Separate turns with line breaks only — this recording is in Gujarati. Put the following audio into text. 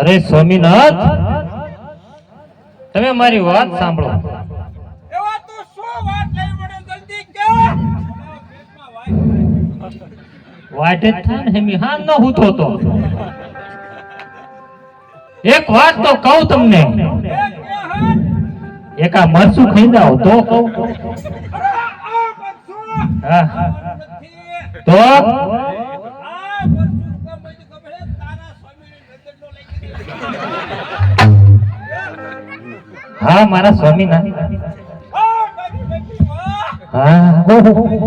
અરે સ્વામીનાથ તમે મારી વાત સાંભળો. વાટે ને ન હૂતો તો એક વાત તો કહું તમને. એક આ મરચું ખાઈ જાવ તો કહું. તો?
હા
મારા
સ્વામી વાહ.
હા.